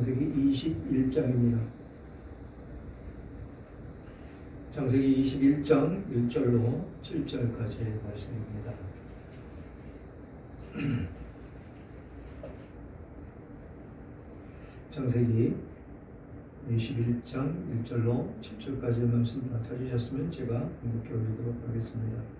창세기 21장입니다. 창세기 21장 1절로 7절까지의 말씀입니다. 창세기 21장 1절로 7절까지의 말씀 다 찾으셨으면 제가 공급해 올리도록 하겠습니다.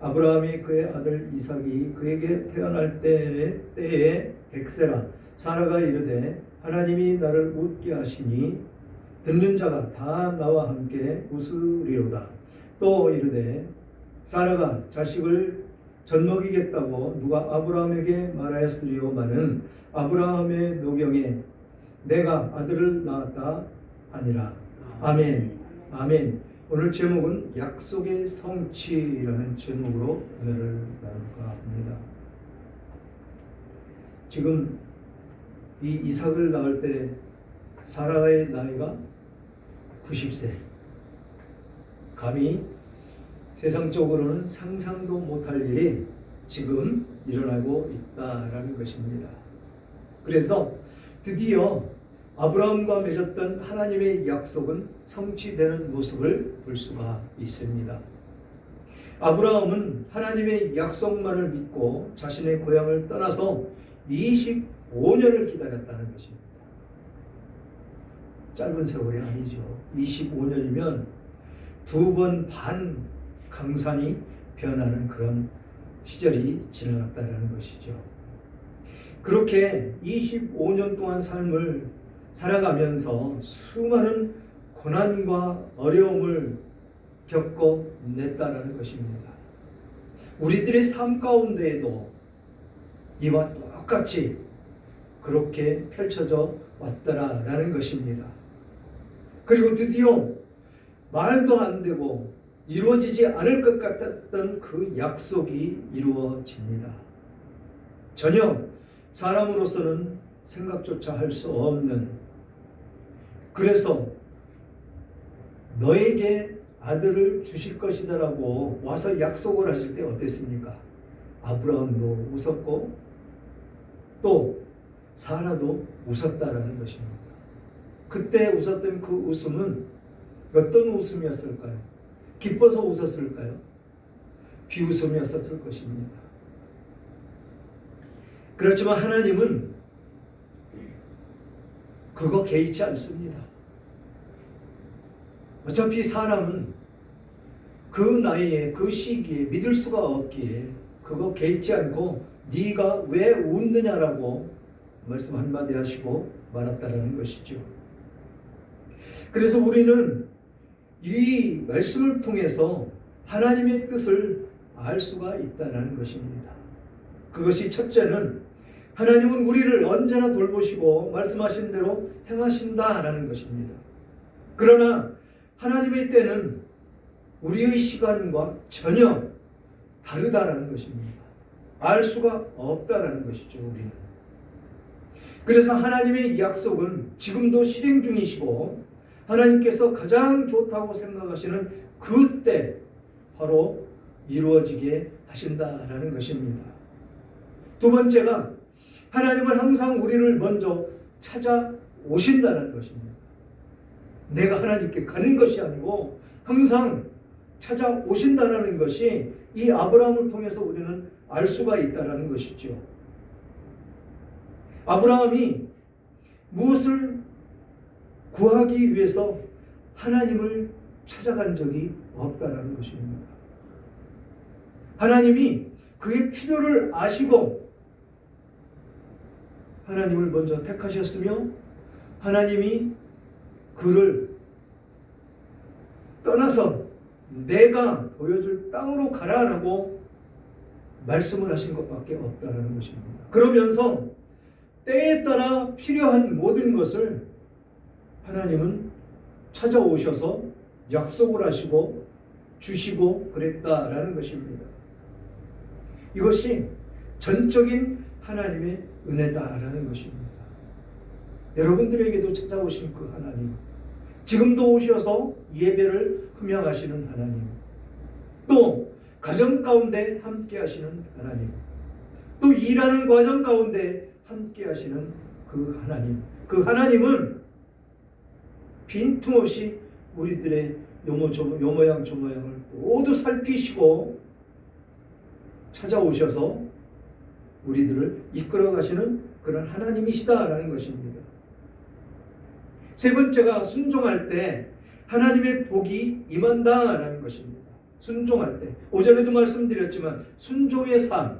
아브라함이 그의 아들 이삭이 그에게 태어날 때에, 때에 백세라 사라가 이르되 하나님이 나를 웃게 하시니 듣는 자가 다 나와 함께 웃으리로다. 또 이르되 사라가 자식을 젖먹이겠다고 누가 아브라함에게 말하였으리오마는 아브라함의 노경에 내가 아들을 낳았다 아니라. 아멘. 아멘 오늘 제목은 약속의 성취라는 제목으로 은혜를 나눌까 합니다. 지금 이 이삭을 낳을 때 사라의 나이가 90세. 감히 세상적으로는 상상도 못할 일이 지금 일어나고 있다라는 것입니다. 그래서 드디어 아브라함과 맺었던 하나님의 약속은 성취되는 모습을 볼 수가 있습니다. 아브라함은 하나님의 약속만을 믿고 자신의 고향을 떠나서 25년을 기다렸다는 것입니다. 짧은 세월이 아니죠. 25년이면 두 번 반 강산이 변하는 그런 시절이 지나갔다는 것이죠. 그렇게 25년 동안 삶을 살아가면서 수많은 고난과 어려움을 겪어냈다는 것입니다. 우리들의 삶 가운데에도 이와 똑같이 그렇게 펼쳐져 왔더라라는 것입니다. 그리고 드디어 말도 안 되고 이루어지지 않을 것 같았던 그 약속이 이루어집니다. 전혀 사람으로서는 생각조차 할 수 없는 그래서 너에게 아들을 주실 것이다라고 와서 약속을 하실 때 어땠습니까? 아브라함도 웃었고 또 사라도 웃었다라는 것입니다. 그때 웃었던 그 웃음은 어떤 웃음이었을까요? 기뻐서 웃었을까요? 비웃음이었을 것입니다. 그렇지만 하나님은 그거 개의치 않습니다. 어차피 사람은 그 나이에 그 시기에 믿을 수가 없기에 그거 개의치 않고 네가 왜 웃느냐라고 말씀 한마디 하시고 말았다라는 것이죠. 그래서 우리는 이 말씀을 통해서 하나님의 뜻을 알 수가 있다는 것입니다. 그것이 첫째는 하나님은 우리를 언제나 돌보시고 말씀하신 대로 행하신다라는 것입니다. 그러나 하나님의 때는 우리의 시간과 전혀 다르다라는 것입니다. 알 수가 없다라는 것이죠, 우리는. 그래서 하나님의 약속은 지금도 실행 중이시고 하나님께서 가장 좋다고 생각하시는 그때 바로 이루어지게 하신다라는 것입니다. 두 번째가 하나님은 항상 우리를 먼저 찾아오신다는 것입니다. 내가 하나님께 가는 것이 아니고 항상 찾아오신다는 것이 이 아브라함을 통해서 우리는 알 수가 있다는 것이죠. 아브라함이 무엇을 구하기 위해서 하나님을 찾아간 적이 없다라는 것입니다. 하나님이 그의 필요를 아시고 하나님을 먼저 택하셨으며 하나님이 그를 떠나서 내가 보여줄 땅으로 가라라고 말씀을 하신 것밖에 없다는 것입니다. 그러면서 때에 따라 필요한 모든 것을 하나님은 찾아오셔서 약속을 하시고 주시고 그랬다라는 것입니다. 이것이 전적인 하나님의 은혜다라는 것입니다. 여러분들에게도 찾아오신 그 하나님, 지금도 오셔서 예배를 흠양하시는 하나님, 또 가정 가운데 함께 하시는 하나님, 또 일하는 과정 가운데 함께 하시는 그 하나님, 그 하나님은 빈틈없이 우리들의 요모 저, 요 모양 저 모양을 모두 살피시고 찾아오셔서 우리들을 이끌어 가시는 그런 하나님이시다라는 것입니다. 세 번째가 순종할 때 하나님의 복이 임한다라는 것입니다. 순종할 때 오전에도 말씀드렸지만 순종의 삶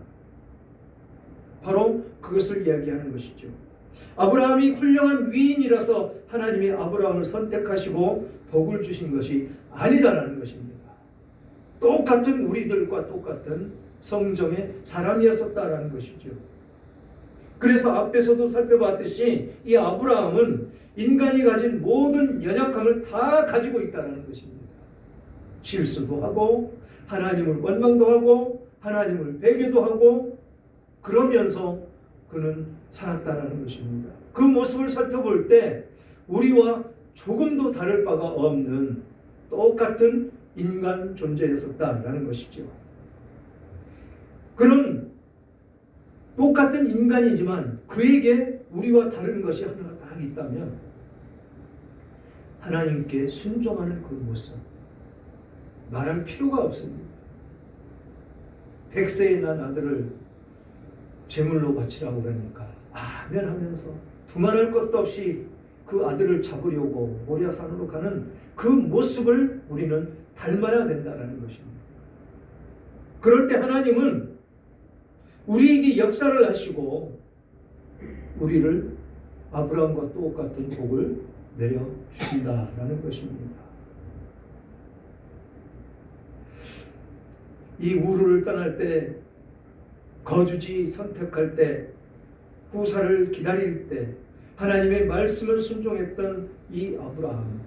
바로 그것을 이야기하는 것이죠. 아브라함이 훌륭한 위인이라서 하나님이 아브라함을 선택하시고 복을 주신 것이 아니다라는 것입니다. 똑같은 우리들과 똑같은 성정의 사람이었었다라는 것이죠. 그래서 앞에서도 살펴봤듯이 이 아브라함은 인간이 가진 모든 연약함을 다 가지고 있다는 것입니다. 실수도 하고 하나님을 원망도 하고 하나님을 배교도 하고 그러면서 그는 살았다라는 것입니다. 그 모습을 살펴볼 때 우리와 조금도 다를 바가 없는 똑같은 인간 존재였었다라는 것이죠. 그는 똑같은 인간이지만 그에게 우리와 다른 것이 하나가 딱 있다면 하나님께 순종하는 그 모습 말할 필요가 없습니다. 백세에 난 아들을 제물로 바치라고 그러니까 아멘 하면서 두말할 것도 없이 그 아들을 잡으려고 모리아산으로 가는 그 모습을 우리는 닮아야 된다는 것입니다. 그럴 때 하나님은 우리에게 역사를 하시고 우리를 아브라함과 똑같은 복을 내려 주신다라는 것입니다. 이 우르를 떠날 때 거주지 선택할 때 후사를 기다릴 때 하나님의 말씀을 순종했던 이 아브라함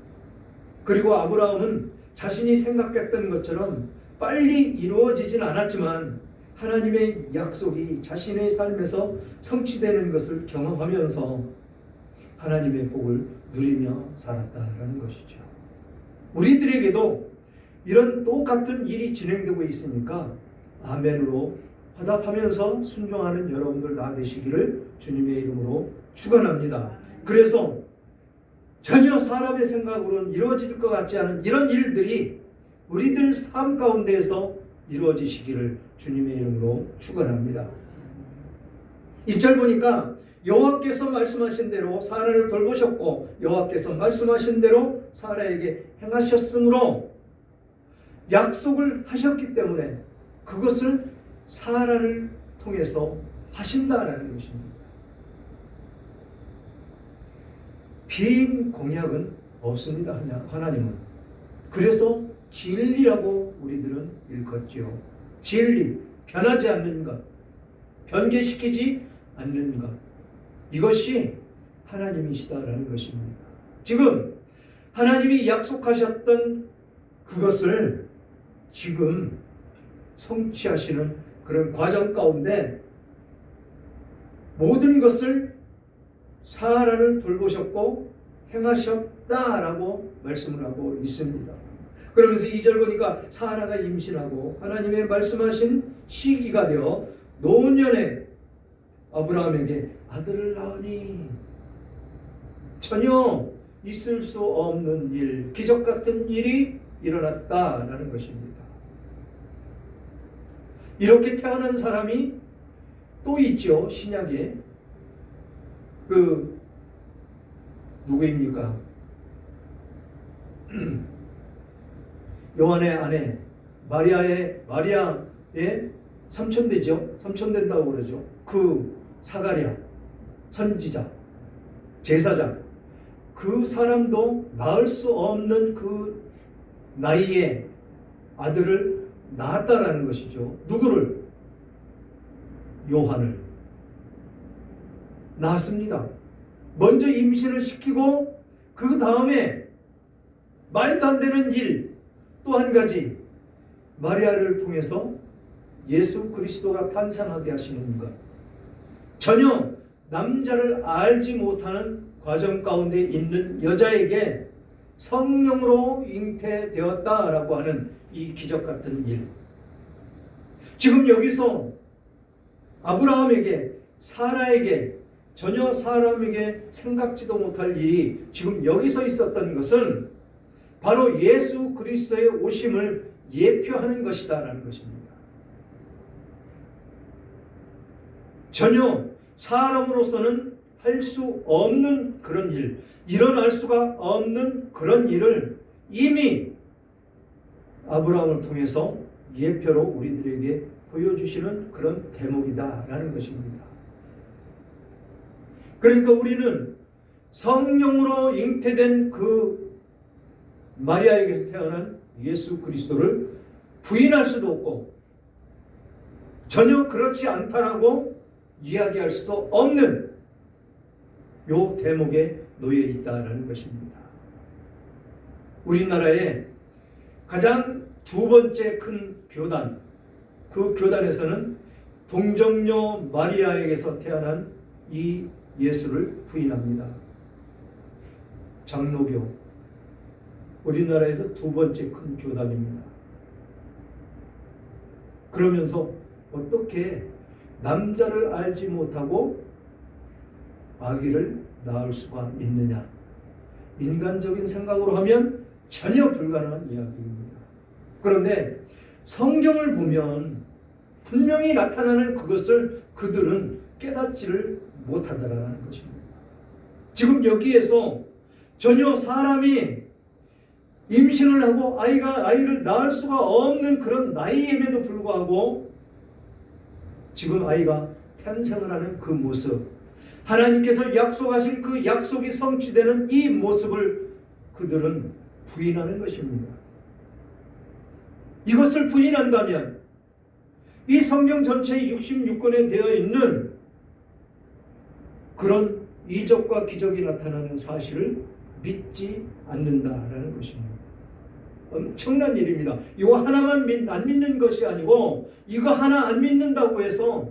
그리고 아브라함은 자신이 생각했던 것처럼 빨리 이루어지진 않았지만 하나님의 약속이 자신의 삶에서 성취되는 것을 경험하면서 하나님의 복을 누리며 살았다라는 것이죠. 우리들에게도 이런 똑같은 일이 진행되고 있으니까 아멘으로 화답하면서 순종하는 여러분들 다 되시기를 주님의 이름으로 축원합니다. 그래서 전혀 사람의 생각으로는 이루어질 것 같지 않은 이런 일들이 우리들 삶 가운데에서 이루어지시기를 주님의 이름으로 축원합니다. 1절 보니까 여호와께서 말씀하신 대로 사라를 돌보셨고 여호와께서 말씀하신 대로 사라에게 행하셨으므로 약속을 하셨기 때문에 그것을 사라를 통해서 하신다라는 것입니다. 빈 공약은 없습니다. 하나님은. 그래서 진리라고 우리들은 일컫지요. 진리, 변하지 않는 것, 변개시키지 않는 것. 이것이 하나님이시다라는 것입니다. 지금 하나님이 약속하셨던 그것을 지금 성취하시는 그런 과정 가운데 모든 것을 사라를 돌보셨고 행하셨다라고 말씀을 하고 있습니다. 그러면서 2절 보니까 사라가 임신하고 하나님의 말씀하신 시기가 되어 노년에 아브라함에게 아들을 낳으니 전혀 있을 수 없는 일, 기적 같은 일이 일어났다라는 것입니다. 이렇게 태어난 사람이 또 있죠. 신약에 그 누구입니까? 요한의 아내 마리아의 마리아의 삼촌 되죠. 삼촌 된다고 그러죠. 그 사가랴 선지자 제사장 그 사람도 낳을 수 없는 그 나이에 아들을 낳았다라는 것이죠. 누구를? 요한을 낳았습니다. 먼저 임신을 시키고 그 다음에 말도 안 되는 일 또 한 가지 마리아를 통해서 예수 그리스도가 탄생하게 하시는 것. 전혀 남자를 알지 못하는 과정 가운데 있는 여자에게 성령으로 잉태되었다라고 하는 이 기적 같은 일. 지금 여기서 아브라함에게 사라에게 전혀 사람에게 생각지도 못할 일이 지금 여기서 있었던 것은 바로 예수 그리스도의 오심을 예표하는 것이다라는 것입니다. 전혀 사람으로서는 할 수 없는 그런 일, 일어날 수가 없는 그런 일을 이미 아브라함을 통해서 예표로 우리들에게 보여주시는 그런 대목이다라는 것입니다. 그러니까 우리는 성령으로 잉태된 그 마리아에게서 태어난 예수 그리스도를 부인할 수도 없고 전혀 그렇지 않다라고 이야기할 수도 없는 요 대목에 놓여 있다라는 것입니다. 우리나라의 가장 두 번째 큰 교단, 그 교단에서는 동정녀 마리아에게서 태어난 이 예수를 부인합니다. 장로교. 우리나라에서 두 번째 큰 교단입니다. 그러면서 어떻게 남자를 알지 못하고 아기를 낳을 수가 있느냐? 인간적인 생각으로 하면 전혀 불가능한 이야기입니다. 그런데 성경을 보면 분명히 나타나는 그것을 그들은 깨닫지를 못하더라는 것입니다. 지금 여기에서 전혀 사람이 임신을 하고 아이가 아이를 낳을 수가 없는 그런 나이임에도 불구하고 지금 아이가 탄생을 하는 그 모습 하나님께서 약속하신 그 약속이 성취되는 이 모습을 그들은 부인하는 것입니다. 이것을 부인한다면 이 성경 전체의 66권에 되어 있는 그런 이적과 기적이 나타나는 사실을 믿지 않는다라는 것입니다. 엄청난 일입니다. 이거 하나만 안 믿는 것이 아니고 이거 하나 안 믿는다고 해서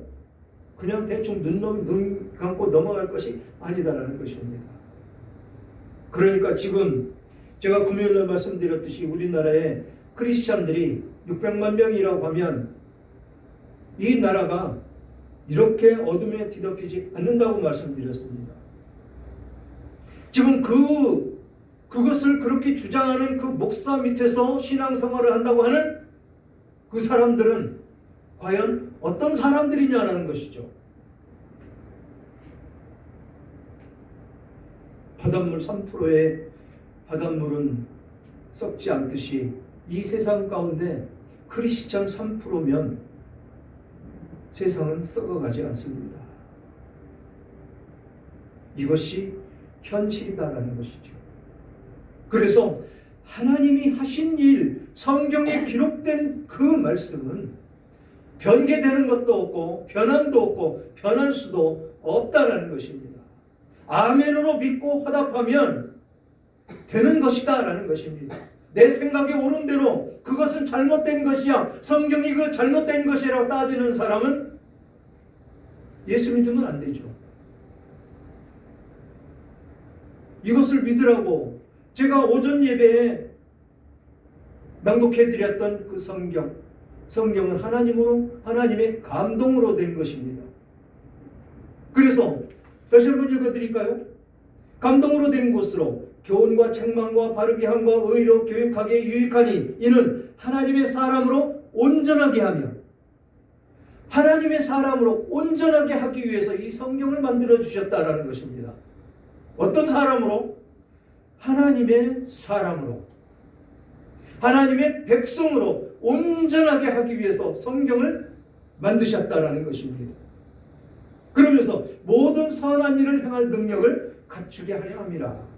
그냥 대충 눈, 눈 감고 넘어갈 것이 아니다라는 것입니다. 그러니까 지금 제가 금요일날 말씀드렸듯이 우리나라에 크리스찬들이 600만 명이라고 하면 이 나라가 이렇게 어둠에 뒤덮이지 않는다고 말씀드렸습니다. 지금 그 그것을 그렇게 주장하는 그 목사 밑에서 신앙생활을 한다고 하는 그 사람들은 과연 어떤 사람들이냐라는 것이죠. 바닷물 3%의 바닷물은 썩지 않듯이 이 세상 가운데 크리스찬 3%면 세상은 썩어가지 않습니다. 이것이 현실이다라는 것이죠. 그래서 하나님이 하신 일, 성경에 기록된 그 말씀은 변개되는 것도 없고 변함도 없고 변할 수도 없다라는 것입니다. 아멘으로 믿고 화답하면 되는 것이다 라는 것입니다. 내 생각에 옳은 대로 그것은 잘못된 것이야. 성경이 그 잘못된 것이라고 따지는 사람은 예수 믿으면 안 되죠. 이것을 믿으라고 제가 오전 예배에 낭독해 드렸던 그 성경 성경은 하나님으로 하나님의 감동으로 된 것입니다. 그래서 다시 한번 읽어 드릴까요? 감동으로 된 곳으로 교훈과 책망과 바르게 함과 의로 교육하게 유익하니 이는 하나님의 사람으로 온전하게 하며 하나님의 사람으로 온전하게 하기 위해서 이 성경을 만들어 주셨다라는 것입니다. 어떤 사람으로? 하나님의 사람으로 하나님의 백성으로 온전하게 하기 위해서 성경을 만드셨다라는 것입니다. 그러면서 모든 선한 일을 행할 능력을 갖추게 하려 함이라.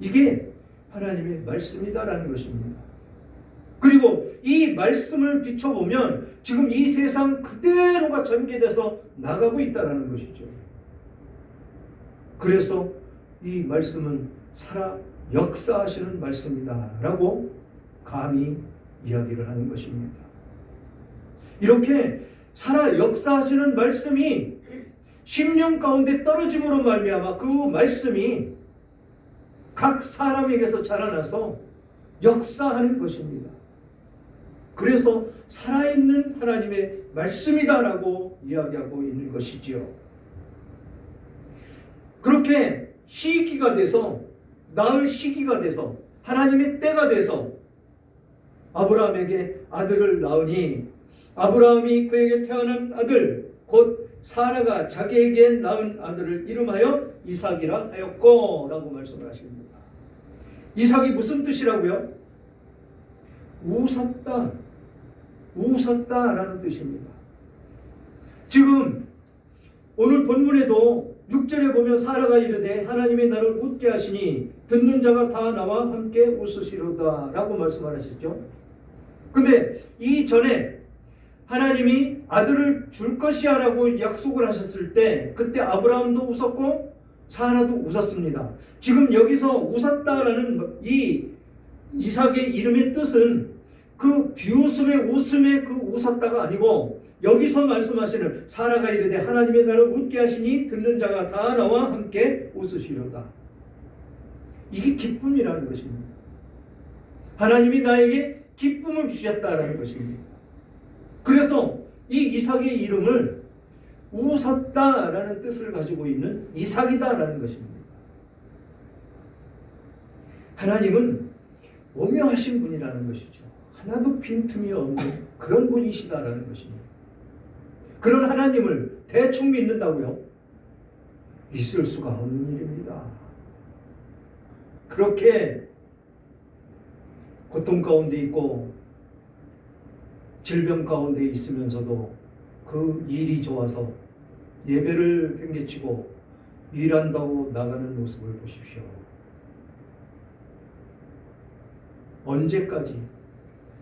이게 하나님의 말씀이다라는 것입니다. 그리고 이 말씀을 비춰보면 지금 이 세상 그대로가 전개돼서 나가고 있다는 것이죠. 그래서 이 말씀은 살아 역사하시는 말씀이다라고 감히 이야기를 하는 것입니다. 이렇게 살아 역사하시는 말씀이 심령 가운데 떨어짐으로 말미암아 그 말씀이 각 사람에게서 자라나서 역사하는 것입니다. 그래서 살아있는 하나님의 말씀이다라고 이야기하고 있는 것이지요. 그렇게 시기가 돼서 낳을 시기가 돼서 하나님의 때가 돼서 아브라함에게 아들을 낳으니 아브라함이 그에게 태어난 아들 곧 사라가 자기에게 낳은 아들을 이름하여 이삭이라 하였고 라고 말씀을 하십니다. 이삭이 무슨 뜻이라고요? 웃었다. 웃었다 라는 뜻입니다. 지금 오늘 본문에도 6절에 보면 사라가 이르되 하나님이 나를 웃게 하시니 듣는 자가 다 나와 함께 웃으시로다 라고 말씀하셨죠. 근데 이 전에 하나님이 아들을 줄 것이야 라고 약속을 하셨을 때 그때 아브라함도 웃었고 사라도 웃었습니다. 지금 여기서 웃었다라는 이 이삭의 이름의 뜻은 그 비웃음의 웃음의 그 웃었다가 아니고 여기서 말씀하시는 사라가 이르되 하나님의 나를 웃게 하시니 듣는 자가 다 나와 함께 웃으시려다. 이게 기쁨이라는 것입니다. 하나님이 나에게 기쁨을 주셨다라는 것입니다. 그래서 이 이삭의 이름을 웃었다라는 뜻을 가지고 있는 이삭이다라는 것입니다. 하나님은 오묘하신 분이라는 것이죠. 하나도 빈틈이 없는 그런 분이시다라는 것입니다. 그런 하나님을 대충 믿는다고요? 있을 수가 없는 일입니다. 그렇게 고통 가운데 있고 질병 가운데 있으면서도 그 일이 좋아서 예배를 팽개치고 일한다고 나가는 모습을 보십시오. 언제까지?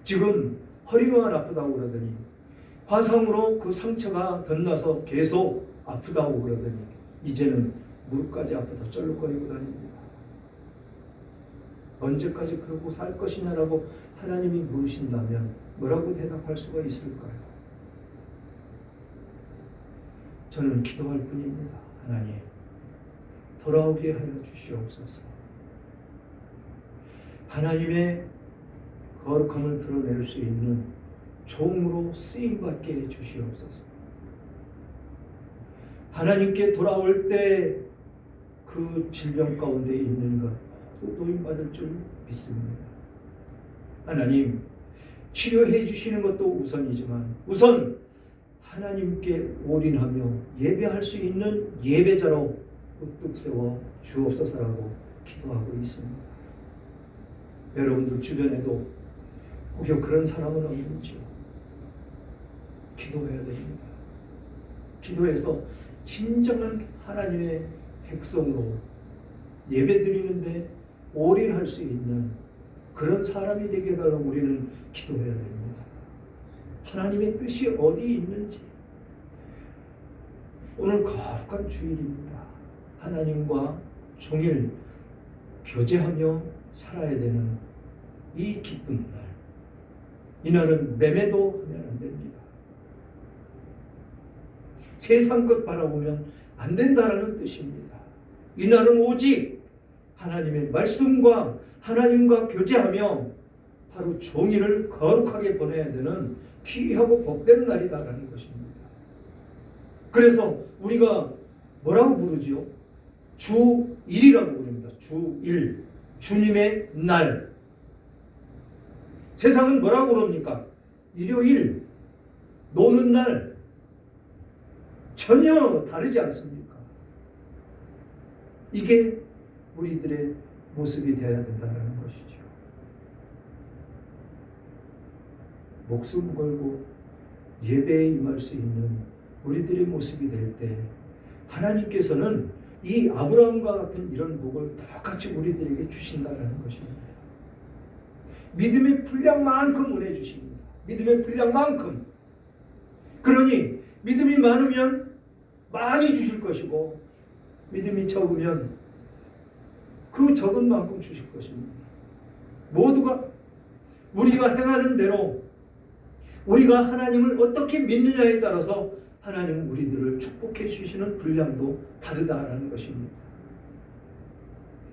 지금 허리만 아프다고 그러더니 화상으로 그 상처가 덧나서 계속 아프다고 그러더니 이제는 무릎까지 아파서 쩔룩거리고 다닙니다. 언제까지 그러고 살 것이냐라고 하나님이 물으신다면 뭐라고 대답할 수가 있을까요? 저는 기도할 뿐입니다. 하나님, 돌아오게 하여 주시옵소서. 하나님의 거룩함을 드러낼 수 있는 종으로 쓰임 받게 해 주시옵소서. 하나님께 돌아올 때 그 질병 가운데 있는 것 모두 노임 받을 줄 믿습니다. 하나님 치료해 주시는 것도 우선이지만 우선 하나님께 올인하며 예배할 수 있는 예배자로 우뚝 세워 주옵소서라고 기도하고 있습니다. 여러분들 주변에도 혹여 그런 사람은 없는지요? 기도해야 됩니다. 기도해서 진정한 하나님의 백성으로 예배 드리는데 올인할 수 있는 그런 사람이 되게 해달라고 우리는 기도해야 됩니다. 하나님의 뜻이 어디 있는지 오늘 거룩한 주일입니다. 하나님과 종일 교제하며 살아야 되는 이 기쁜 날. 이날은 매매도 하면 안 됩니다. 세상 것 바라보면 안 된다라는 뜻입니다. 이날은 오직 하나님의 말씀과 하나님과 교제하며 하루 종일을 거룩하게 보내야 되는 귀하고 복된 날이다라는 것입니다. 그래서 우리가 뭐라고 부르지요? 주일이라고 부릅니다. 주일. 주님의 날. 세상은 뭐라고 그럽니까? 일요일. 노는 날. 전혀 다르지 않습니까? 이게 우리들의 모습이 되어야 된다는 것이죠. 목숨 걸고 예배에 임할 수 있는 우리들의 모습이 될 때 하나님께서는 이 아브라함과 같은 이런 복을 똑같이 우리들에게 주신다는 것입니다. 믿음의 분량만큼 은혜 주십니다. 믿음의 분량만큼. 그러니 믿음이 많으면 많이 주실 것이고 믿음이 적으면 그 적은 만큼 주실 것입니다. 모두가 우리가 행하는 대로 우리가 하나님을 어떻게 믿느냐에 따라서 하나님은 우리들을 축복해 주시는 분량도 다르다라는 것입니다.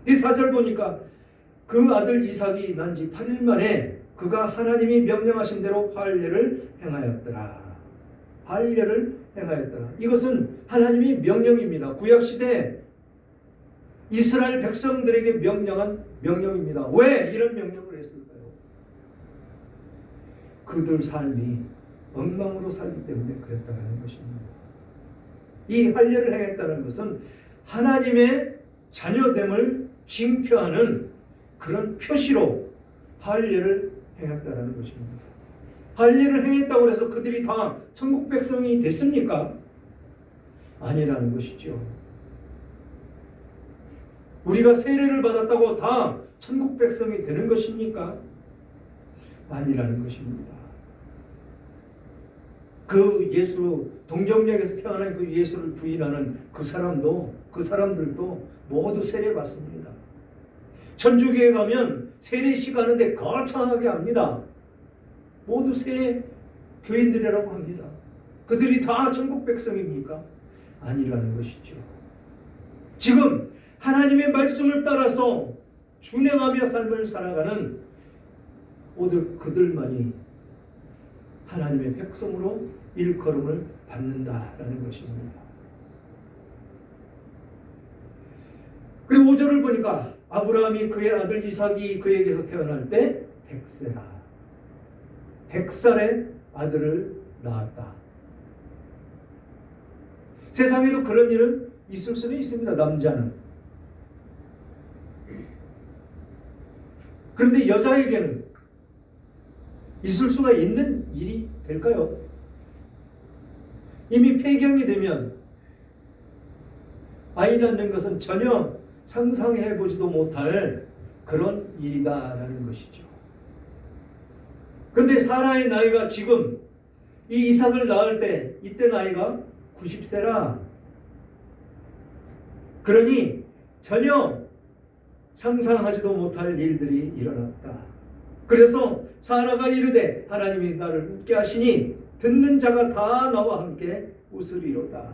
이 사절 보니까 그 아들 이삭이 난 지 8일 만에 그가 하나님이 명령하신 대로 활례를 행하였더라. 활례를 행하였더라. 이것은 하나님이 명령입니다. 구약 시대 이스라엘 백성들에게 명령한 명령입니다. 왜 이런 명령을 했을까요? 그들 삶이 엉망으로 살기 때문에 그랬다는 것입니다. 이 할례를 행했다는 것은 하나님의 자녀됨을 징표하는 그런 표시로 할례를 행했다는 것입니다. 할례를 행했다고 해서 그들이 다 천국 백성이 됐습니까? 아니라는 것이죠. 우리가 세례를 받았다고 다 천국 백성이 되는 것입니까? 아니라는 것입니다. 그 예수 동정역에서 태어난 그 예수를 부인하는 그 사람도 그 사람들도 모두 세례 받습니다. 천주교에 가면 세례 시가는데 거창하게 합니다. 모두 세례 교인들이라고 합니다. 그들이 다 천국 백성입니까? 아니라는 것이죠. 지금 하나님의 말씀을 따라서 준행하며 삶을 살아가는 모두 그들만이 하나님의 백성으로 일컬음을 받는다라는 것입니다. 그리고 5절을 보니까 아브라함이 그의 아들 이삭이 그에게서 태어날 때 백세라. 백살의 아들을 낳았다. 세상에도 그런 일은 있을 수는 있습니다. 남자는. 그런데 여자에게는 있을 수가 있는 일이 될까요? 이미 폐경이 되면 아이 낳는 것은 전혀 상상해 보지도 못할 그런 일이다라는 것이죠. 근데 사라의 나이가 지금 이 이삭을 낳을 때 이때 나이가 90세라 그러니 전혀 상상하지도 못할 일들이 일어났다. 그래서 사라가 이르되 하나님이 나를 웃게 하시니 듣는 자가 다 나와 함께 웃으리로다.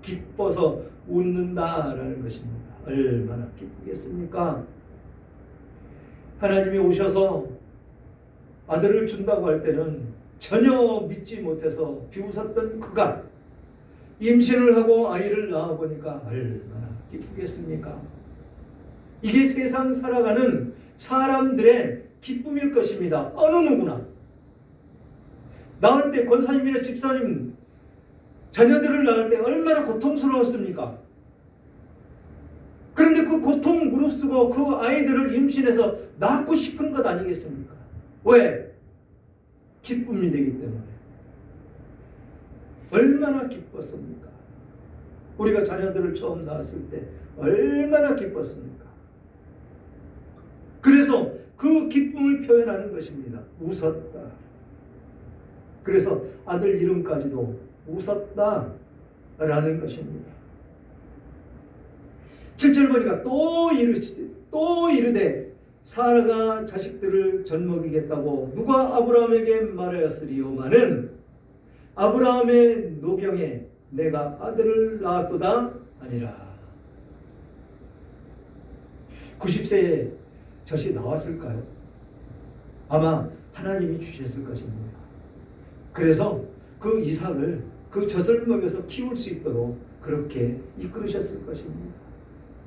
기뻐서 웃는다라는 것입니다. 얼마나 기쁘겠습니까? 하나님이 오셔서 아들을 준다고 할 때는 전혀 믿지 못해서 비웃었던 그가 임신을 하고 아이를 낳아 보니까 얼마나 기쁘겠습니까? 이게 세상 살아가는 사람들의 기쁨일 것입니다. 어느 누구나. 낳을 때 권사님이나 집사님 자녀들을 낳을 때 얼마나 고통스러웠습니까? 그런데 그 고통 무릅쓰고 그 아이들을 임신해서 낳고 싶은 것 아니겠습니까? 왜? 기쁨이 되기 때문에. 얼마나 기뻤습니까? 우리가 자녀들을 처음 낳았을 때 얼마나 기뻤습니까? 그래서 그 기쁨을 표현하는 것입니다. 웃었다. 그래서 아들 이름까지도 웃었다. 라는 것입니다. 7절 보니까 또 이르시, 또 이르되 사라가 자식들을 젖먹이겠다고 누가 아브라함에게 말하였으리요마는 아브라함의 노경에 내가 아들을 낳았도다 아니라 90세에 젖이 나왔을까요? 아마 하나님이 주셨을 것입니다. 그래서 그 이삭을 그 젖을 먹여서 키울 수 있도록 그렇게 이끌으셨을 것입니다.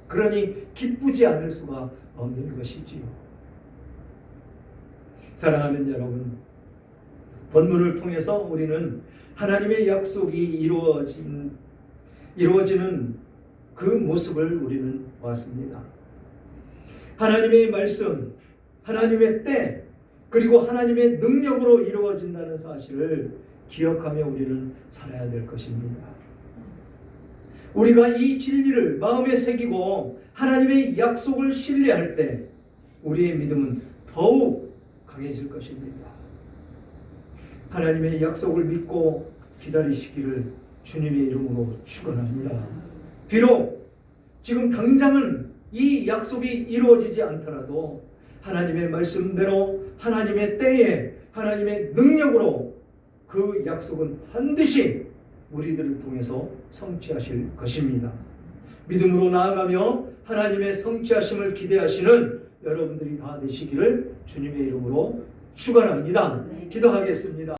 그러니 기쁘지 않을 수가 없는 것이지요. 사랑하는 여러분, 본문을 통해서 우리는 하나님의 약속이 이루어진 이루어지는 그 모습을 우리는 보았습니다. 하나님의 말씀, 하나님의 때, 그리고 하나님의 능력으로 이루어진다는 사실을 기억하며 우리는 살아야 될 것입니다. 우리가 이 진리를 마음에 새기고 하나님의 약속을 신뢰할 때 우리의 믿음은 더욱 강해질 것입니다. 하나님의 약속을 믿고 기다리시기를 주님의 이름으로 축원합니다. 비록 지금 당장은 이 약속이 이루어지지 않더라도 하나님의 말씀대로 하나님의 때에 하나님의 능력으로 그 약속은 반드시 우리들을 통해서 성취하실 것입니다. 믿음으로 나아가며 하나님의 성취하심을 기대하시는 여러분들이 다 되시기를 주님의 이름으로 축원합니다. 네. 기도하겠습니다.